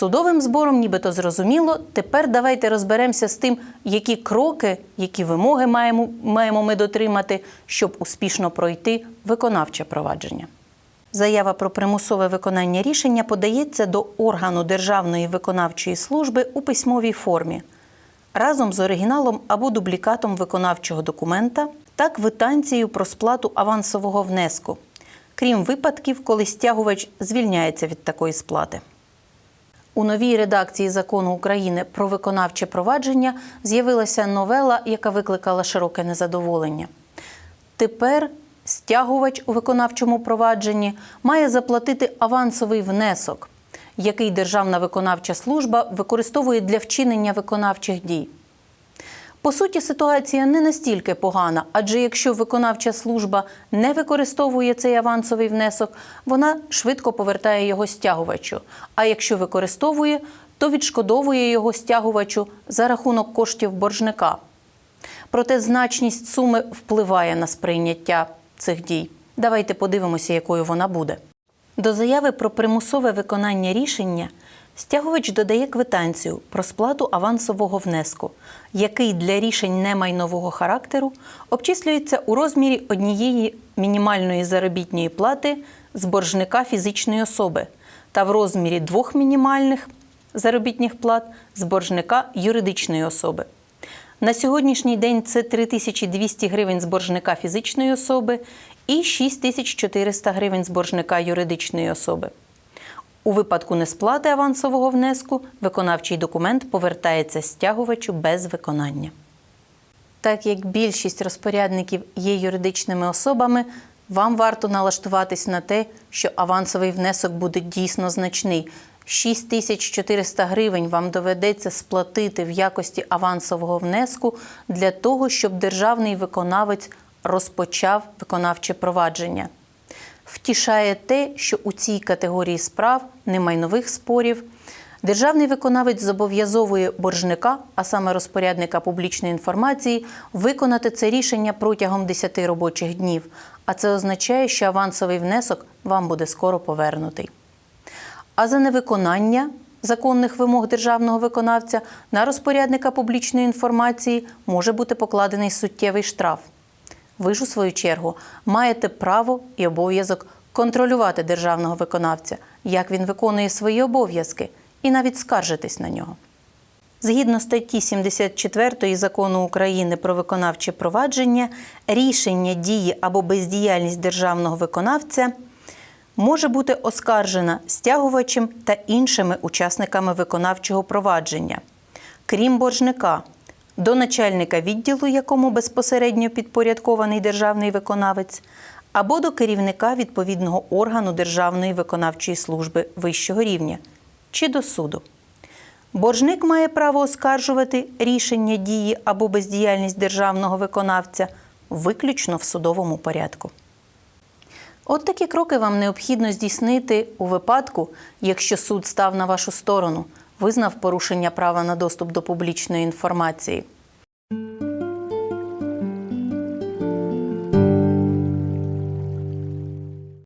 судовим збором нібито зрозуміло. Тепер давайте розберемося з тим, які кроки, які вимоги маємо, маємо ми дотримати, щоб успішно пройти виконавче провадження. Заява про примусове виконання рішення подається до органу Державної виконавчої служби у письмовій формі разом з оригіналом або дублікатом виконавчого документа та квитанцією про сплату авансового внеску, крім випадків, коли стягувач звільняється від такої сплати. У новій редакції закону України про виконавче провадження з'явилася новела, яка викликала широке незадоволення. Тепер стягувач у виконавчому провадженні має заплатити авансовий внесок, який Державна виконавча служба використовує для вчинення виконавчих дій. По суті, ситуація не настільки погана, адже якщо виконавча служба не використовує цей авансовий внесок, вона швидко повертає його стягувачу. А якщо використовує, то відшкодовує його стягувачу за рахунок коштів боржника. Проте значність суми впливає на сприйняття цих дій. Давайте подивимося, якою вона буде. До заяви про примусове виконання рішення стягувач додає квитанцію про сплату авансового внеску, який для рішень немайнового характеру обчислюється у розмірі однієї мінімальної заробітної плати з боржника фізичної особи та в розмірі двох мінімальних заробітних плат з боржника юридичної особи. На сьогоднішній день це 3200 гривень з боржника фізичної особи і 6400 гривень з боржника юридичної особи. У випадку несплати авансового внеску виконавчий документ повертається стягувачу без виконання. Так як більшість розпорядників є юридичними особами, вам варто налаштуватись на те, що авансовий внесок буде дійсно значний. 6400 гривень вам доведеться сплатити в якості авансового внеску для того, щоб державний виконавець розпочав виконавче провадження. Втішає те, що у цій категорії справ немайнових спорів державний виконавець зобов'язовує боржника, а саме розпорядника публічної інформації, виконати це рішення протягом 10 робочих днів. А це означає, що авансовий внесок вам буде скоро повернутий. А за невиконання законних вимог державного виконавця на розпорядника публічної інформації може бути покладений суттєвий штраф. Ви ж, у свою чергу, маєте право і обов'язок контролювати державного виконавця, як він виконує свої обов'язки, і навіть скаржитись на нього. Згідно статті 74 закону України про виконавче провадження, рішення дії або бездіяльність державного виконавця може бути оскаржена стягувачем та іншими учасниками виконавчого провадження, крім боржника, до начальника відділу, якому безпосередньо підпорядкований державний виконавець, або до керівника відповідного органу Державної виконавчої служби вищого рівня чи до суду. Боржник має право оскаржувати рішення дії або бездіяльність державного виконавця виключно в судовому порядку. От такі кроки вам необхідно здійснити у випадку, якщо суд став на вашу сторону, визнав порушення права на доступ до публічної інформації.